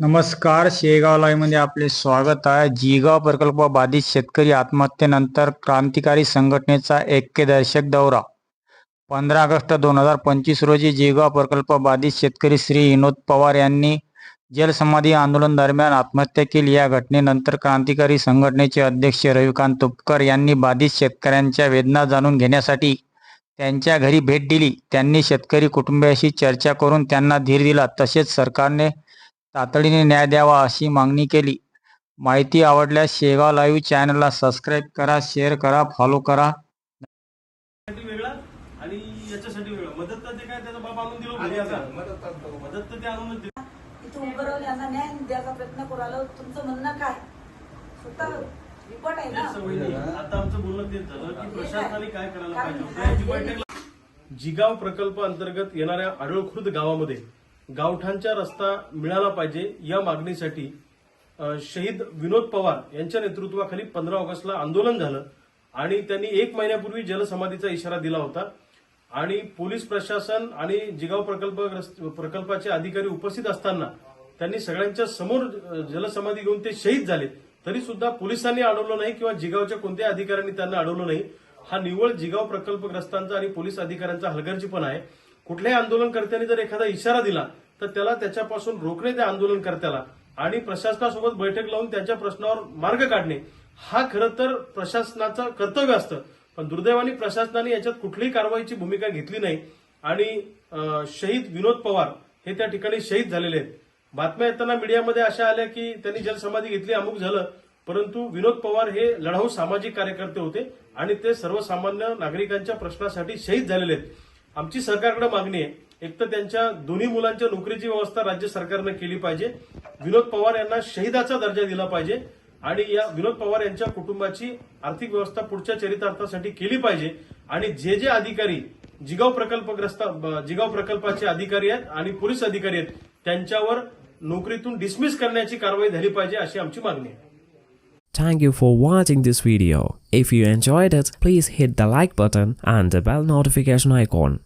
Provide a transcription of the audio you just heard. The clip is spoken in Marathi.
नमस्कार शेगाव लाईव्हमध्ये आपले स्वागत आहे. जिगाव प्रकल्प बाधित शेतकरी आत्महत्येनंतर क्रांतिकारी संघटनेचा ऐक्यदर्शक दौरा. पंधरा ऑगस्ट दोन हजार पंचवीस रोजी जिगाव प्रकल्प बाधित शेतकरी श्री विनोद पवार यांनी जलसमाधी आंदोलन दरम्यान आत्महत्या केली. या घटनेनंतर क्रांतिकारी संघटनेचे अध्यक्ष रविकांत तुपकर यांनी बाधित शेतकऱ्यांच्या वेदना जाणून घेण्यासाठी त्यांच्या घरी भेट दिली. त्यांनी शेतकरी कुटुंबियाशी चर्चा करून त्यांना धीर दिला. तसेच सरकारने तातडीने न्याय द्यावा अशी मागणी केली. माहिती आवडल्यास शेगाव लाईव्ह चॅनलला सबस्क्राईब करा शेअर करा फॉलो करा. साठी वेगळा आणि याच्यासाठी वेगळा. मदत तर ते काय त्याचा बाप आणून दिलो घरी आता मदत तर ते. आणूनच दिली. इथं उभं राहून यांना न्याय द्यायचा प्रयत्न करू आलो तुमचं म्हणणं काय? स्वतः रिपोर्ट आहे ना? तेच सवय नाही. आता आमचं बोलणं तेच झालं की प्रशासनाने काय करायला कारण पाहिजे? होतं. याची बैठक जिगाव प्रकल्प अंतर्गत येणाऱ्या आडळखुर्द गावामध्ये गावठाणचा रस्ता मिळाला पाहिजे या मागणीसाठी शहीद विनोद पवार यांच्या नेतृत्वाखाली पंधरा ऑगस्टला आंदोलन झालं आणि त्यांनी एक महिन्यापूर्वी जलसमाधीचा इशारा दिला होता. आणि पोलीस प्रशासन आणि जिगाव प्रकल्प प्रकल्पाचे अधिकारी उपस्थित असताना त्यांनी सगळ्यांच्या समोर जलसमाधी घेऊन ते शहीद झाले. तरी सुद्धा पोलिसांनी अडवलं नाही किंवा जिगावच्या कोणत्याही अधिकाऱ्यांनी त्यांना अडवलं नाही. हा निव्वळ जिगाव प्रकल्पग्रस्तांचा आणि पोलीस अधिकाऱ्यांचा हलगर्जीपणा आहे. कुठल्याही आंदोलनकर्त्यांनी जर एखादा इशारा दिला तर त्याला त्याच्यापासून रोखणे त्या आंदोलनकर्त्याला आणि प्रशासनासोबत बैठक लावून त्यांच्या प्रश्नावर मार्ग काढणे. हा खरं तर प्रशासनाचं कर्तव्य असतं. पण दुर्दैवाने प्रशासनाने याच्यात कुठलीही कारवाईची भूमिका घेतली नाही. आणि शहीद विनोद पवार हे त्या ठिकाणी शहीद झालेले आहेत. बातम्या येताना मीडियामध्ये अशा आल्या की त्यांनी जलसमाधी घेतली अमुक झालं. परंतु विनोद पवार हे लढाऊ सामाजिक कार्यकर्ते होते आणि ते सर्वसामान्य नागरिकांच्या प्रश्नासाठी शहीद झालेले आहेत. आमची सरकारकडे मागणी आहे एक तर त्यांच्या दोन्ही मुलांच्या नोकरीची व्यवस्था राज्य सरकारनं केली पाहिजे विनोद पवार यांना शहीदाचा दर्जा दिला पाहिजे आणि या विनोद पवार यांच्या कुटुंबाची आर्थिक व्यवस्था पुढच्या चरितार्थासाठी केली पाहिजे आणि जे जे अधिकारी जिगाव प्रकल्पग्रस्त ब- जिगाव प्रकल्पाचे अधिकारी आहेत आणि पोलीस अधिकारी आहेत त्यांच्यावर नोकरीतून डिसमिस करण्याची कारवाई झाली पाहिजे अशी आमची मागणी आहे Thank you for watching this video. If you enjoyed it, please hit the like button and the bell notification icon.